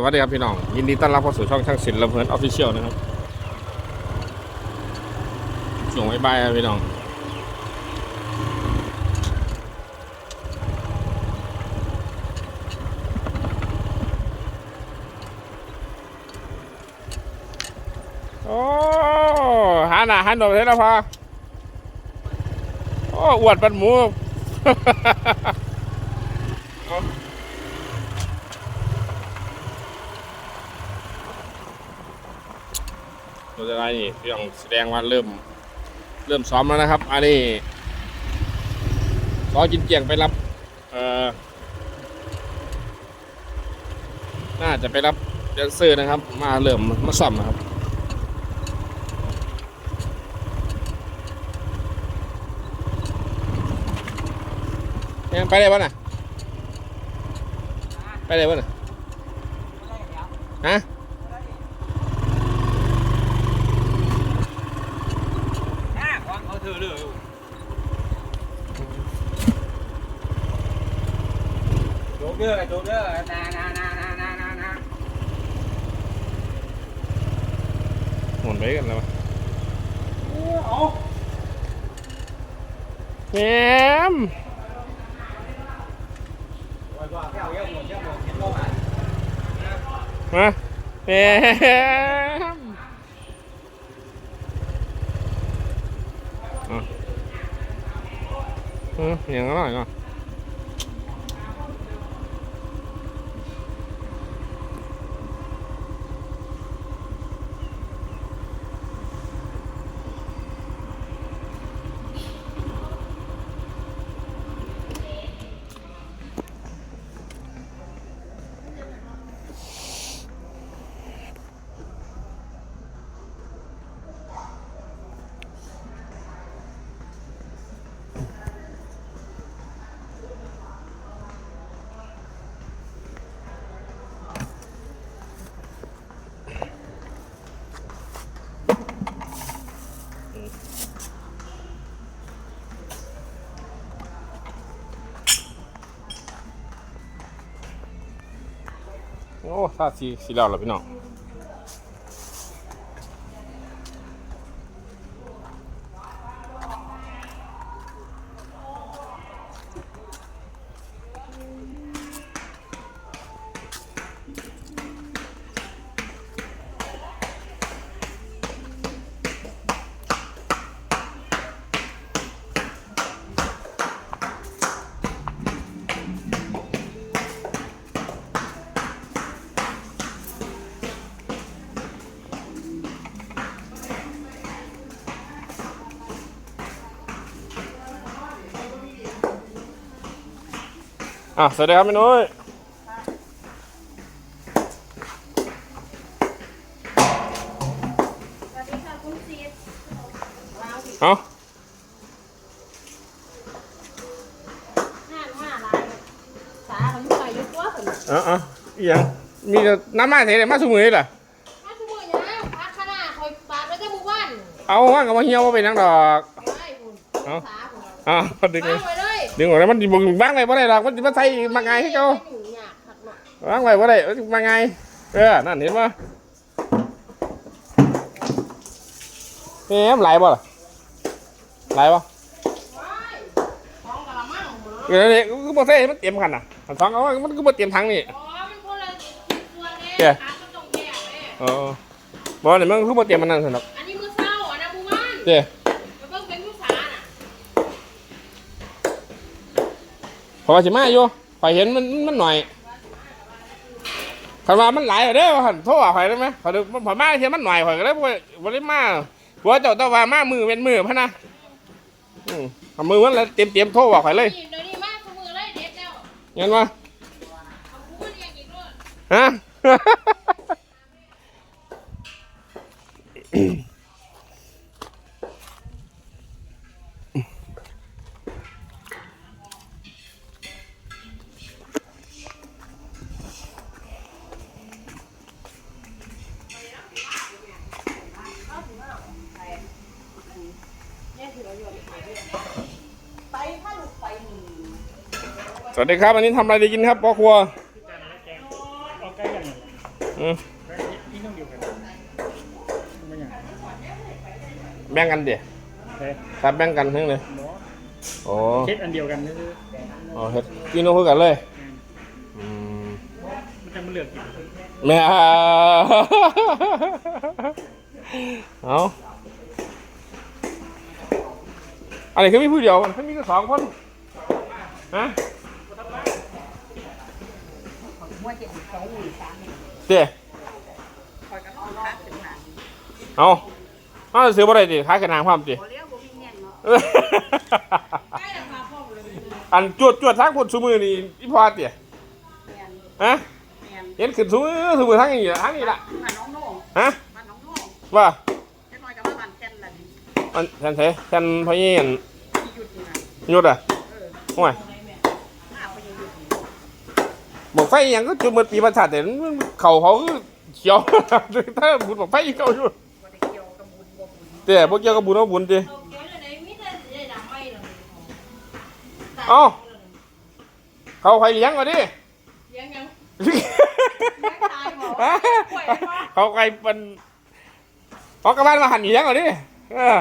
สวัสดีครับพี่น้อง ยินดีต้อนรับเข้าสู่ช่องช่างศิลป์ลำเพลินออฟฟิเชียลนะครับส่งไว้บายครับพี่น้อง โอ้หาหน้าหันดอกเลยแล้วพอโอ้อวดปันหมู เราจะได้นี่พี่องแสดงว่าเริ่ม เริ่มซ้อมแล้วนะครับ อันนี้ซอจินเจียงไปรับ เอ่อ น่าจะไปรับแดนเซอร์นะครับ มาเริ่มมาซ่อมนะครับยังไปได้ปะน่ะ ไปได้ปะน่ะฮะ หน้าของเขาเธอเลยโจก เด้อโจกเด้อนานานานานานานาหมุนไปกันแล้ววะเอาแหมว่าว่าแก้วเยี่ยมหมดเยี่ยมหมดเห็นบ่มามาแหมอะอืมอย่างอร่อยเนาะโอ้ ท่าสีสีเหล่าแล้วพี่น้อง อะสวัสดีครับพี่นุ้ยสวัสดีค่ะคุณซีดว้าวสิเอาห้าห้าลายสาเขาอยู่ไหนอยู่ตัวผมเอาเอาอีหยังมีแต่น้ำมาเทเลยมาสมุนนี่แหละถ้าสมมตินะพักขนาดคอยปาดไว้แต่หมู่บ้านเอาว่างกับมาเหี่ยวว่าเป็นนังดอกไอ้คุณเอาสาผมเอาดึงเลวายงไว้เลย ดึงออกแล้วมันบุงบ้างไว้บ่ได้หรอกมันจะมาใส่มาไงให้เจ้าไม่อยู่ยากหักหน่อยบ้างไว้บ่ได้มันสิมาไงเออนั่นเห็นป่ะเอ๊ะไหลบ่ล่ะไหลบ่ว้ายท้องกะละมังหมดเออเนี่ยก็บ่ใส่ให้มันเต็มขันน่ะขันสองเอาไว้มันก็บ่เต็มถังนี่อ๋อมันคนละส่วนเองเดี๋ยวขามันต้องแยกเลยเออบ่เนี่ยมันคือบ่เต็มมันนั่นซั่นดอกอันนี้มือเศร้าอันนั้นหมู่บ้านเด้ แล้วเพิ่งเป็นผู้สาน่ะ เพราะว่าสิมาอยู่ข่อยเห็นมันมันหน่อยคันว่ามันหลายเด้อว่าหั่นโทรหาข่อยได้ไหมข่อยดูผมมาเทียมันหน่อยข่อยก็เลยบ่บ่ได้มาผัวเจ้าตะว่ามามือเป็นมือพะนะอืมเอามือมันแล้วเต็มๆโทรบอกข่อยเลยนี่เดี๋ยวนี้มากมือเลยเด็ดแล้วเห็นบ่เอาคู่เรียงอีกด้วยฮะ สวัสดีครับวันนี้ทำอะไรดีกินครับพ่อครัวเอาใกล้กันเลยอืมนี่ต้องเดียวกันไม่อย่างแบ่งกันเดี๋ยวเฮ้ยครับแบ่งกันทั้งเลยหมอโอ้เช็ดอันเดียวกันนี่คืออ๋อเฮ็ดกินนกคือกันเลยอืมมันจะมาเลือกกินแม่เอา อันนี้คือมีผู้เดียวมันมีแค่สองคนฮะว่าเจ็ดสิบสองหมื่นสามเนี่ยเดี๋ยคอยกันเอาค้าถึงหนังเอาเอาซื้อบ่ได้ดิขายกันนางความดิพอเลี้ยวบ่มีเงี้ยเนาะใกล้ราคาพ่อเลยอันจวดจวดทั้งคนซุมือนี่อีพอดเดี๋ยเมียนฮะเมียนเห็นขึ้นซุมือซุมือทั้งนี้ละทั้งนี้ละบ้านน้องโน่ฮะบ้านน้องโน่ว่าจะน้อยกับบ้านแก่นละนี่อันฉันเถฉันพะเยียนที่หยุดนี่นะห ยุดอะเออห่วยอ้าวไปยังหยุดนี่บอกไฟอิหยังก็จุดเหมือนปีประสาทแต่มันเข่าเขาคือเขียวถ้าบุญบอกไฟอีกเขาอยู่บ่ได้เกี่ยวกับบุญบ่บุญเดี๋ยพวกเกี่ยวกับบุญเอาบุญดิเอาเกี่ยวในมิตรได้ดังไม่หรอกเอ้าเขาใครเลี้ยงวะดิเลี้ยงยังเลี้ยงตายบ่ป่วยบ่เขาใครเป็นเขากระบ้านมาหันเลี้ยงวะดิเออ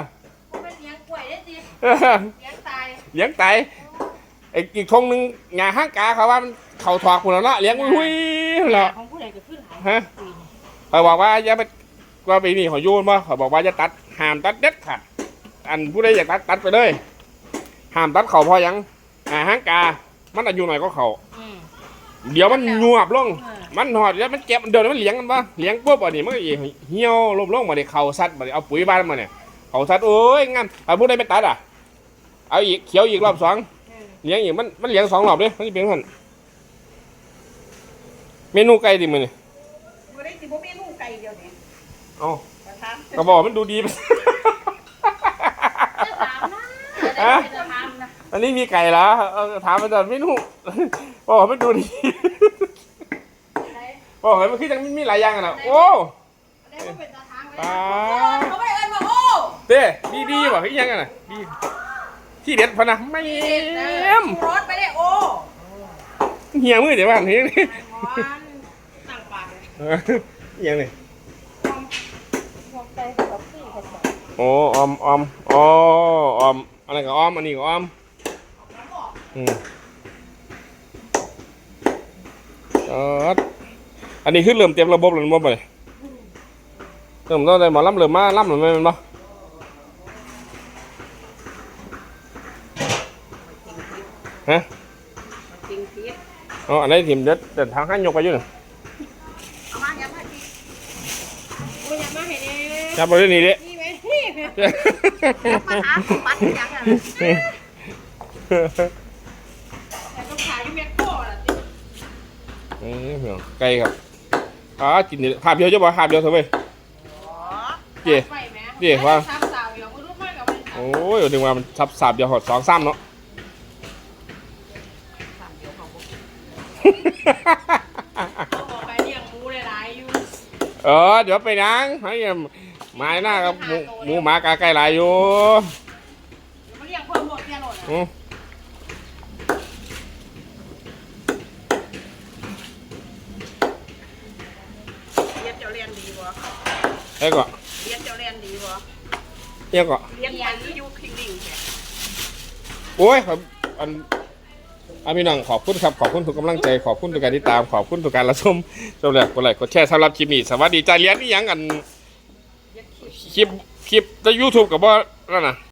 บ่เป็นเลี้ยงป่วยได้สิเออเลี้ยงตาย เลี้ยงไตไอ้อีกทงหนึ่งงาห้างกาเขาว่ามันเข่าถอกหมดแล้วเนาะเลี้ยงหุ้ยๆแล้ว ของผู้ใดก็ขึ้นหายฮะเขาบอกว่าอย่าไปว่าไปนี่เขาโยนมาเขาบอกว่าจะตัดห้ามตัดเด็ดขาดอันผู้ใดอยากตัดตัดไปเลยห้ามตัดเขาเพราะหยังอ่าห้างกา มันอายุหน่อยก็เขา อืมเดี๋ยวมันยวบลง เออมันหอดแล้วมันเจ็บเดินมันเลี้ยงกันปะเลี้ยงปุ๊บอันนี้มันก็อีเหี่ยวลมลงมาเด็เข่าซัดมาเเอาปุ๋ยบ้านมาเนี่ยเข่าซัดโอ้ยงั้นเอาผู้ใดไปตัดอะ เอาอีกเขียวอีกรอบสองเออเลี้ยงอีกมันมันเลี้ยงสองรอบเลยมันจะเป็นหันเมนูไก่ดิมันนี่บ่ได้สิบ่เมนูไก่เดียวนี่เอ๋อประธานก็บอกมันดูดีไปจะถามนะจะถามนะอันนี้มีไก่เหรอเออถามมาจากเมนูบอกว่ามันดูดีได้บอกว่ามันคือจังมีหลายอย่างอะนะโอ้ได้บ่เป็นตาทางไว้อ่าเขาไม่เอิ้นว่าโอ้เต้ดีดีบอกคือยังไงน่ะดี ที่เด็ดพะนะไม่เด็ดเอเอ็อมรถไปได้โอ้เหี่ยมือเดี๋ยวบ้านนี้หมอนตั้งปากเลยเอออิหยังนี่พวกไก่กับพี่เขาบอกโอ้ออมออมอ๋อออมอะไรกับออมอันนี้กับออมอืมเอออันนี้คือเริ่มเตรียมระบบแล้วมั้งบ่เลยเริ่มต้องได้หมอลำเริ่มมาลำหรือไม่เป็นบ่ฮะ จริงพีช อ๋ออันนี้ทีมเด็ดเดินทางให้ยกไปอยู่น่ะเอามาอย่ามาดิโอ้ยอย่ามาให้แน่จับไปเรื่องนี้เด้ นี่ไหมนี่มาหาปัดอย่างนั้นแต่ต้องขายที่เม็ดโก้ล่ะสินี่เพียงไก่ครับอ่ากินนี่หาบเดียวจะบ่หาบเดียวเถอะเว้ย อ๋อเจ๊ไปไหมเจ๊ว่าทับสาวเดี๋ยวมึงรู้มากกับมัน โอ้ยถึงว่ามันทับสาบเดียวหอดสองซ้ำเนาะ สามเดี๋ยวเขาบอกเขาบอกไปเลี้ยงหมูหลายๆอยู่ เออ เดี๋ยวไปนังให้หมายหน้ากับหมูหมูหมากาไก่หลายอยู่เดี๋ยวมาเลี้ยงเพิ่มหมดเพี้ยนหมดอืมเลี้ยงเจ้าเรียนดีบ่ไอ้ก็เลี้ยงเจ้าเรียนดีบ่เอี้ยก็เลี้ยงไปที่อยู่คลินิกแค่โอ้ยครับอัน อันพี่น้องขอบคุณครับ ขอบคุณทุกกำลังใจ ขอบคุณทุกการติดตาม ขอบคุณทุกการรับชมชมแล้วกดไลค์กดแชร์สำหรับคลิปนี้สวัสดีจ้าเลี้ยงนี่ยังกันคลิปคลิปคลิปในยูทูบกับว่านั่นน่ะ